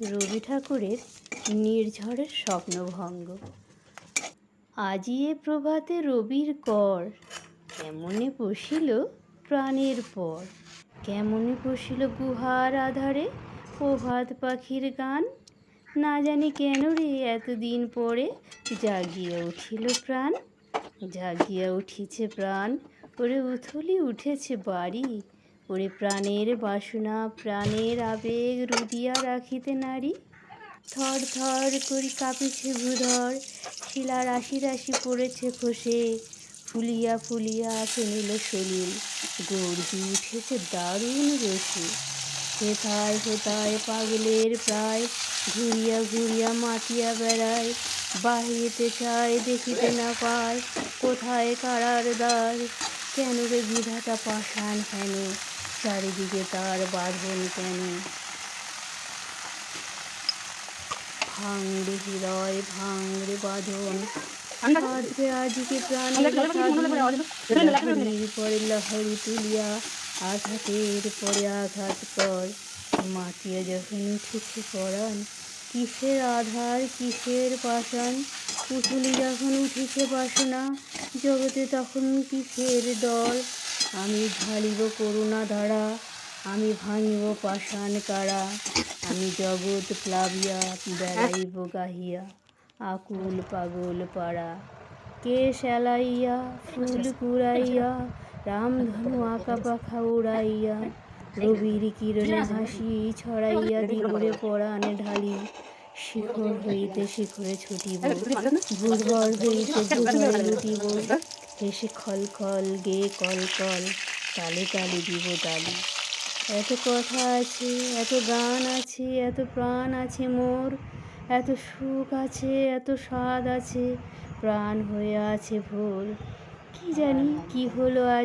রবি ঠাকুরের নির্ঝরের স্বপ্নভঙ্গ। আজি এ প্রভাতে রবির কর, কেমনে বসিল প্রাণের পর? কেমনে বসিল গুহার আধারে প্রভাত পাখির গান? না জানি কেন রে এতদিন পরে জাগিয়া উঠিল প্রাণ? জাগিয়া উঠিছে প্রাণ, ওরে উথলি উঠেছে বাড়ি। ওরে প্রাণের বাসনা, প্রাণের আবেগ রুদিয়া রাখিতে নারী। থর থর করি কাঁপিছে ভূধর, শিলা রাশি রাশি পড়েছে খসে। ফুলিয়া ফুলিয়া ফেনিল সলিল, গর্জি উঠেছে দারুণ রসে। কোথায় কোথায় পাগলের প্রায়, ঘুরিয়া ঘুরিয়া মাতিয়া বেড়ায়। বাহিতে চায় দেখিতে না পায়, কোথায় কারার দ্বার কেন রে বিধাতা পাষাণ হেন? চারিদিকে তার বাঁধন কেন? ভাঙড়ে হৃদয় ভাঙড়ে বাঁধন। আজকে আজকে প্রাণের পরে লহরী তুলিয়া আঘাতের পরে আঘাত কর। মাটিয়া যখন উঠেছে পরাণ কিসের আধার কিসের পাষাণ? পুতুলি যখন উঠেছে বাসনা জগতে তখন কিসের দল? আমি ঢালিব করুণা ধারা আমি ভাঙিব পাষাণ কারা আমি জগৎ প্লাবিয়া বেড়াইব গাহিয়া আকুল পাগল পাড়া। কে সেলাইয়া ফুল কুড়াইয়া রামধনু আঁকা পাখা উড়াইয়া রবির কিরণে হাসি ছড়াইয়া দিবরে পরাণে ঢালি। শিখর হইতে শিখরে ছুটিব ভূধর হইতে ভূধর লুটিব হেসে খল খল গে কল কল, তালে তালে দিব তালি। এত কথা আছে, এত গান আছে, এত প্রাণ আছে মোর। এত সুখ আছে, এত স্বাদ আছে, প্রাণ হয়ে আছে ভোর। কি জানি কি হলো আজ